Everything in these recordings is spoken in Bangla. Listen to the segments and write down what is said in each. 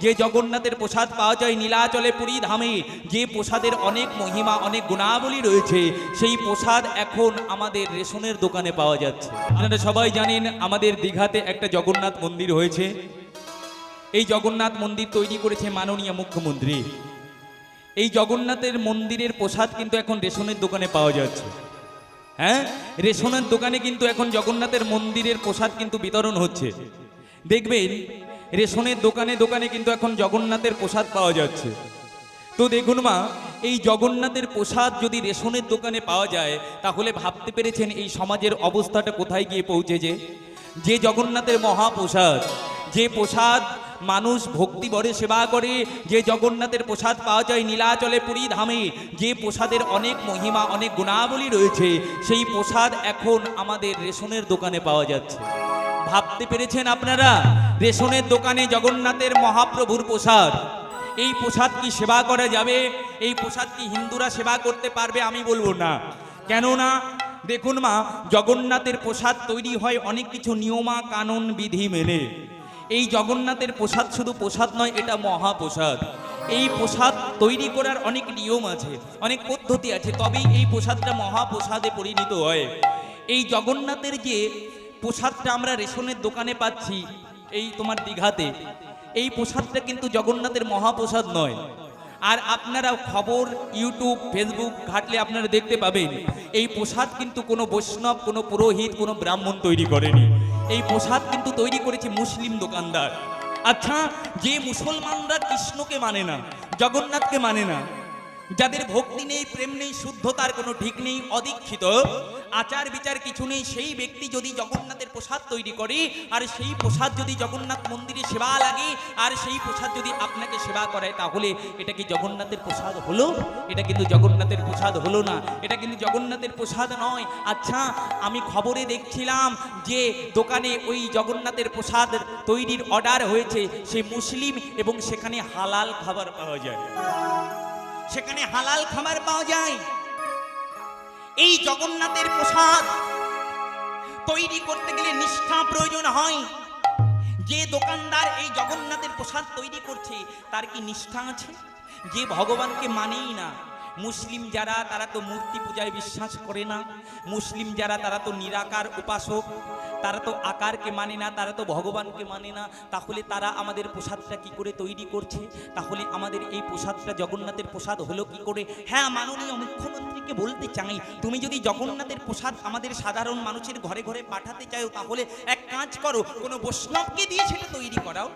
যে জগন্নাথের প্রসাদ পাওয়া যায় নীলাচলে পুরী ধামে, যে প্রসাদের অনেক মহিমা, অনেক গুণাবলী রয়েছে, সেই প্রসাদ এখন আমাদের রেশনের দোকানে পাওয়া যাচ্ছে। আপনারা সবাই জানেন আমাদের দীঘাতে একটা জগন্নাথ মন্দির হয়েছে। এই জগন্নাথ মন্দির তৈরি করেছে মাননীয় মুখ্যমন্ত্রী। এই জগন্নাথের মন্দিরের প্রসাদ কিন্তু এখন রেশনের দোকানে পাওয়া যাচ্ছে। হ্যাঁ? রেশনের দোকানে কিন্তু এখন জগন্নাথের মন্দিরের প্রসাদ কিন্তু বিতরণ হচ্ছে। দেখবেন রেশনের দোকানে দোকানে কিন্তু এখন জগন্নাথের প্রসাদ পাওয়া যাচ্ছে। তো দেখুন মা, এই জগন্নাথের প্রসাদ যদি রেশনের দোকানে পাওয়া যায়, তাহলে ভাবতে পেরেছেন এই সমাজের অবস্থাটা কোথায় গিয়ে পৌঁছেছে? যে জগন্নাথের মহাপ্রসাদ, যে প্রসাদ মানুষ ভক্তি ভরে সেবা করে, যে জগন্নাথের প্রসাদ পাওয়া যায় নীলাচলে পুরী ধামে, যে প্রসাদের অনেক মহিমা, অনেক গুণাবলী রয়েছে, সেই প্রসাদ এখন আমাদের রেশনের দোকানে পাওয়া যাচ্ছে। ভাবতে পেরেছেন আপনারা? রেশনের দোকানে জগন্নাথের মহাপ্রভুর প্রসাদ। এই প্রসাদ কি সেবা করা যাবে? এই প্রসাদ কি হিন্দুরা সেবা করতে পারবে আমি বলব না। কেননা, দেখুন মা, জগন্নাথের প্রসাদ তৈরি হয় অনেক কিছু নিয়মা, কানুন, বিধি মেনে। এই জগন্নাথের প্রসাদ শুধু প্রসাদ নয়, এটা মহাপ্রসাদ। এই প্রসাদ তৈরি করার অনেক নিয়ম আছে, অনেক পদ্ধতি আছে, তবেই এই প্রসাদটা মহাপ্রসাদে পরিণত হয়। এই জগন্নাথের যে প্রসাদটা আমরা রেশনের দোকানে পাচ্ছি এই তোমার দীঘাতে। এই প্রসাদটা কিন্তু জগন্নাথের মহাপ্রসাদ নয়। আর আপনারা খবর, ইউটিউব, ফেসবুক ঘাটলে আপনারা দেখতে পাবেন, এই প্রসাদ কিন্তু কোনো বৈষ্ণব, কোনো পুরোহিত, কোনো ব্রাহ্মণ তৈরি করেনি। এই প্রসাদ কিন্তু তৈরি করেছে মুসলিম দোকানদার। আচ্ছা যে মুসলমানরা কৃষ্ণকে মানে না, জগন্নাথকে মানে না যাদের ভক্তি নেই, প্রেম নেই, শুদ্ধতার কোনো ঠিক নেই, অদীক্ষিত, আচার বিচার কিছু নেই, সেই ব্যক্তি যদি জগন্নাথের প্রসাদ তৈরি করে, আর সেই প্রসাদ যদি জগন্নাথ মন্দিরে সেবা লাগে, আর সেই প্রসাদ যদি আপনাকে সেবা করায়, তাহলে এটা কি জগন্নাথের প্রসাদ হলো? এটা কিন্তু জগন্নাথের প্রসাদ হলো না। এটা কিন্তু জগন্নাথের প্রসাদ নয়। আচ্ছা আমি খবরে দেখছিলাম যে দোকানে ওই জগন্নাথের প্রসাদ তৈরির অর্ডার হয়েছে, সে মুসলিম এবং সেখানে হালাল খাবার পাওয়া যায়। সেখানে হালাল খাবার পাওয়া যায়। এই জগন্নাথের প্রসাদ তৈরি করতে গেলে নিষ্ঠা প্রয়োজন হয়। যে দোকানদার এই জগন্নাথের প্রসাদ তৈরি করছে, তার কি নিষ্ঠা আছে? যে ভগবানকে মানেই না। মুসলিম যারা, তারা তো মূর্তি পূজায় বিশ্বাস করে না। মুসলিম যারা, তারা তো নিরাকার উপাসক। তারা তো আকারকে মানে না, তারা তো ভগবানকে মানে না। তাহলে তারা আমাদের প্রসাদটা কি করে তৈরি করছে? তাহলে আমাদের এই প্রসাদটা জগন্নাথের প্রসাদ হলো কি করে? হ্যাঁ মাননীয় মুখ্যমন্ত্রীকে বলতে চাই, তুমি যদি জগন্নাথের প্রসাদ আমাদের সাধারণ মানুষের ঘরে ঘরে পাঠাতে চাও, তাহলে এক কাজ করো, কোনো বৈষ্ণবকে দিয়ে সেটা তৈরি করাও।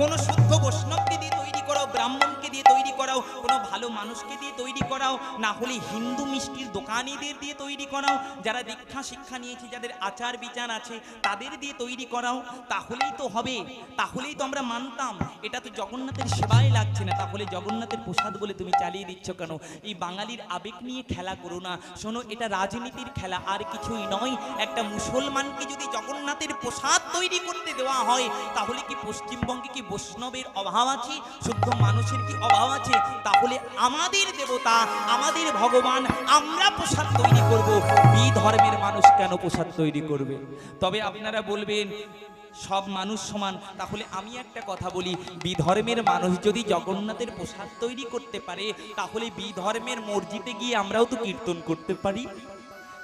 কোনো শুদ্ধ বৈষ্ণবকে দিয়ে তৈরি করাও, ব্রাহ্মণকে দিয়ে তৈরি করাও কোনো ভালো মানুষকে দিয়ে তৈরি করাও, না হলে হিন্দু মিষ্টির দোকানিদের দিয়ে তৈরি করাও, যারা দীক্ষা শিক্ষা নিয়েছে, যাদের আচার বিচার আছে, তাদের দিয়ে তৈরি করাও, তাহলেই তো হবে, তাহলেই তো আমরা মানতাম। এটা তো জগন্নাথের সেবায় লাগছে না, তাহলে জগন্নাথের প্রসাদ বলে তুমি চালিয়ে দিচ্ছ কেন? এই বাঙালির আবেগ নিয়ে খেলা করো না। শোনো, এটা রাজনীতির খেলা, আর কিছুই নয়। একটা মুসলমানকে যদি জগন্নাথের প্রসাদ তৈরি করতে দেওয়া হয়, তাহলে কি পশ্চিমবঙ্গে কি বৈষ্ণবের অভাব আছে? শুদ্ধ মানুষের কি অভাব আছে? তাহলে আমাদের দেবতা, আমাদের ভগবান, আমরা প্রসাদ তৈরি করব। বি ধর্মের মানুষ কেন প্রসাদ তৈরি করবে? তবে আপনারা বলবেন, সব মানুষ সমান। তাহলে আমি একটা কথা বলি বিধর্মের মানুষ যদি জগন্নাথের প্রসাদ তৈরি করতে পারে, তাহলে বিধর্মের মসজিদে গিয়ে আমরাও তো কীর্তন করতে পারি।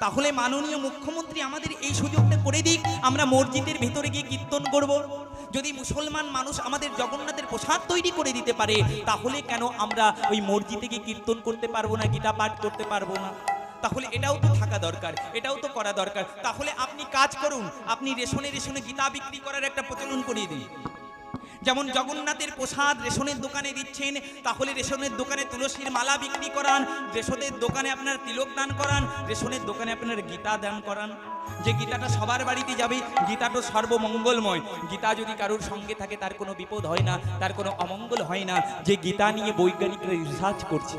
তাহলে মাননীয় মুখ্যমন্ত্রী আমাদের এই সুযোগটা করে দিক, আমরা মসজিদের ভেতরে গিয়ে কীর্তন করব। যদি মুসলমান মানুষ আমাদের জগন্নাথের প্রসাদ তৈরি করে দিতে পারে, তাহলে কেন আমরা ওই মসজিদে থেকে কীর্তন করতে পারব না, গীতা পাঠ করতে পারব না? তাহলে এটাও তো থাকা দরকার, এটাও তো করা দরকার। তাহলে আপনি কাজ করুন, আপনি রেশনে রেশনে গীতা বিক্রি করার একটা প্রচলন করিয়ে দিন। যেমন জগন্নাথের প্রসাদ রেশনের দোকানে দিচ্ছেন, তাহলে রেশনের দোকানে তুলসীর মালা বিক্রি করান, রেশনের দোকানে আপনার তিলক দান করান, রেশনের দোকানে আপনার গীতা দান করান। যে গীতাটা সবার বাড়িতে যাবে গীতাটা সর্বমঙ্গলময়। গীতা যদি কারোর সঙ্গে থাকে, তার কোনো বিপদ হয় না, তার কোনো অমঙ্গল হয় না। যে গীতা নিয়ে বৈজ্ঞানিকরা রিসার্চ করছে,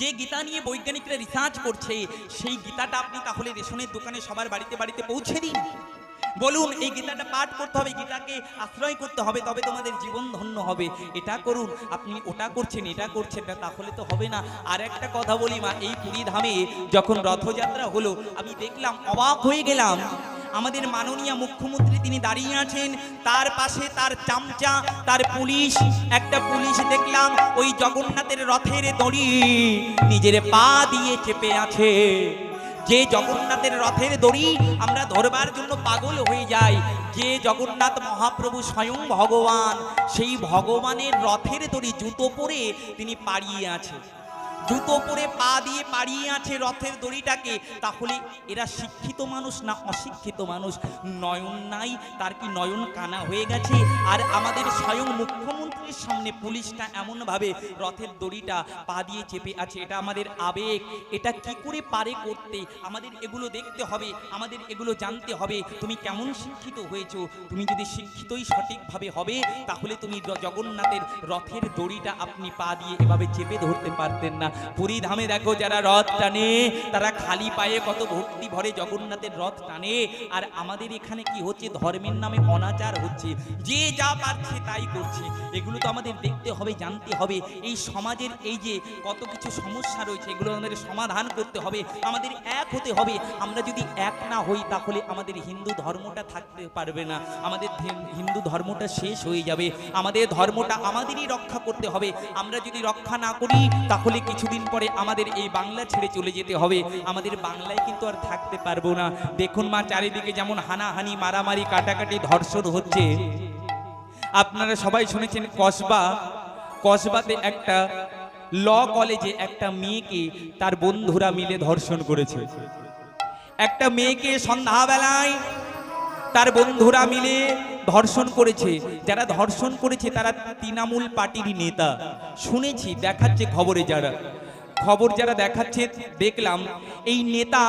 যে গীতা নিয়ে বৈজ্ঞানিকরা রিসার্চ করছে, সেই গীতাটা আপনি তাহলে রেশনের দোকানে সবার বাড়িতে বাড়িতে পৌঁছে দিন। বলুন, এই গীতাটা পাঠ করতে হবে, গীতাকে আশ্রয় করতে হবে, তবে তোমাদের জীবন ধন্য হবে। এটা করুন, আপনি ওটা করছেন, এটা করছেন না, তাহলে তো হবে না। আর একটা কথা বলি মা, এই পুরী ধামে যখন রথযাত্রা হলো, আমি দেখলাম, অবাক হয়ে গেলাম। আমাদের মাননীয় মুখ্যমন্ত্রী তিনি দাঁড়িয়ে আছেন, তার পাশে তার চামচা, তার পুলিশ, একটা পুলিশ দেখলাম, ওই জগন্নাথের রথের দড়ি নিজের পা দিয়ে চেপে আছে। যে জগন্নাথের রথের দড়ি আমরা ধরবার জন্য পাগল হয়ে যাই, যে জগন্নাথ মহাপ্রভু স্বয়ং ভগবান, সেই ভগবানের রথের দড়ি জুতো পরে তিনি পাড়িয়ে আছে জুতো পরে পা দিয়ে পাড়িয়ে আছে রথের দড়িটাকে, তাহলে এরা শিক্ষিত মানুষ না অশিক্ষিত মানুষ? নয়ন নাই, তার কি নয়ন কানা হয়ে গেছে? আর আমাদের স্বয়ং মুখ্যমন্ত্রীর সামনে পুলিশটা এমনভাবে রথের দড়িটা পা দিয়ে চেপে আছে, এটা আমাদের আবেগ। এটা কি করে পারে করতে? আমাদের এগুলো দেখতে হবে, আমাদের এগুলো জানতে হবে। তুমি কেমন শিক্ষিত হয়েছো? তুমি যদি শিক্ষিতই সঠিকভাবে হবে, তাহলে তুমি জগন্নাথের রথের দড়িটা আপনি পা দিয়ে এভাবে চেপে ধরতে পারতেন না। পুরী ধামে দেখো যারা রথ টানে, তারা খালি পায়ে কত ভক্তি ভরে জগন্নাথের রথ টানে। আর আমাদের এখানে কি হচ্ছে? ধর্মের নামে অনাচার হচ্ছে। যে যা পারছে তাই করছে। এগুলো তো আমাদের দেখতে হবে, জানতে হবে। এই সমাজের এই যে কত কিছু সমস্যা রয়েছে, এগুলো আমাদের সমাধান করতে হবে। আমাদের এক হতে হবে। আমরা যদি এক না হই, তাহলে আমাদের হিন্দু ধর্মটা থাকতে পারবে না। আমাদের হিন্দু ধর্মটা শেষ হয়ে যাবে। আমাদের ধর্মটা আমাদেরই রক্ষা করতে হবে। আমরা যদি রক্ষা না করি, তাহলে কিছুদিন পরে আমাদের এই বাংলা ছেড়ে চলে যেতে হবে। আমাদের বাংলায় কিন্তু আর থাকতে পারব না। দেখুন মা, চারিদিকে যেমন হানাহানি, মারামারি, কাটাকাটি, ধর্ষণ হচ্ছে। আপনারা সবাই শুনেছেন কসবা? কসবাতে একটা ল কলেজে একটা মেয়েকে তার বন্ধুরা মিলে ধর্ষণ করেছে। একটা মেয়েকে সন্ধ্যাবেলায় তার বন্ধুরা মিলে ধর্ষণ করেছে। যারা ধর্ষণ করেছে, তারা তৃণমূল পার্টির নেতা। শুনেছি, দেখাচ্ছে খবরে যারা। খবর যারা দেখাচ্ছে, দেখলাম, এই নেতা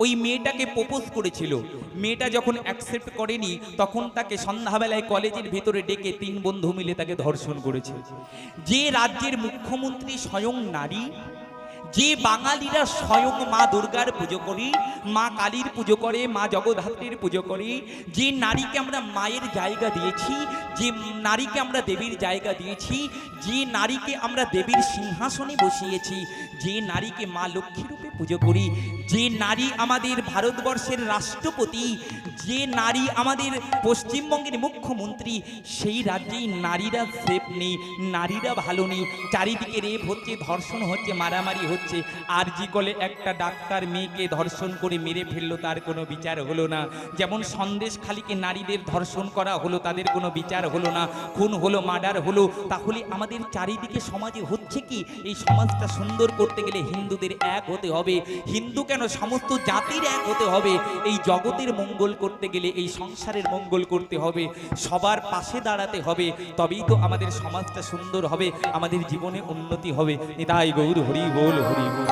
ওই মেয়েটাকে প্রপোজ করেছিল। মেয়েটা যখন অ্যাকসেপ্ট করেনি, তখন তাকে সন্ধ্যাবেলায় কলেজের ভেতরে ডেকে তিন বন্ধু মিলে তাকে ধর্ষণ করেছে। যে রাজ্যের মুখ্যমন্ত্রী স্বয়ং নারী যে বাঙালিরা স্বয়ং মা দুর্গার পুজো করি, মা কালীর পুজো করে, মা জগদ্ধাত্রীর পুজো করি, যে নারীকে আমরা মায়ের জায়গা দিয়েছি, যে নারীকে আমরা দেবীর জায়গা দিয়েছি, যে নারীকে আমরা দেবীর সিংহাসনে বসিয়েছি, যে নারীকে মা লক্ষ্মী রূপে পুজো করি, যে নারী আমাদের ভারতবর্ষের রাষ্ট্রপতি, যে নারী আমাদের পশ্চিমবঙ্গের মুখ্যমন্ত্রী, সেই রাজ্যেই নারীরা সেফ নেই, নারীরা ভালো নেই, চারিদিকে রেপ হচ্ছে, ধর্ষণ হচ্ছে, মারামারি হচ্ছে। আর জি কলে একটা ডাক্তার মেয়েকে ধর্ষণ করে মেরে ফেলল, তার কোনো বিচার হলো না। যেমন সন্দেশ খালিকে নারীদের ধর্ষণ করা হলো, তাদের কোনো বিচার হলো না। খুন হলো, মার্ডার হলো। তাহলে আমাদের চারিদিকে সমাজে হচ্ছে কি? এই সমাজটা সুন্দর করতে গেলে হিন্দুদের এক হতে হবে। হিন্দু কেন সমস্ত জাতির এক হতে হবে? এই জগতের মঙ্গল করতে গেলে, এই সংসারের মঙ্গল করতে হবে। সবার পাশে দাঁড়াতে হবে। তবেই তো আমাদের সমাজটা সুন্দর হবে, আমাদের জীবনে উন্নতি হবে। তাই গৌর হরি বল হরি বল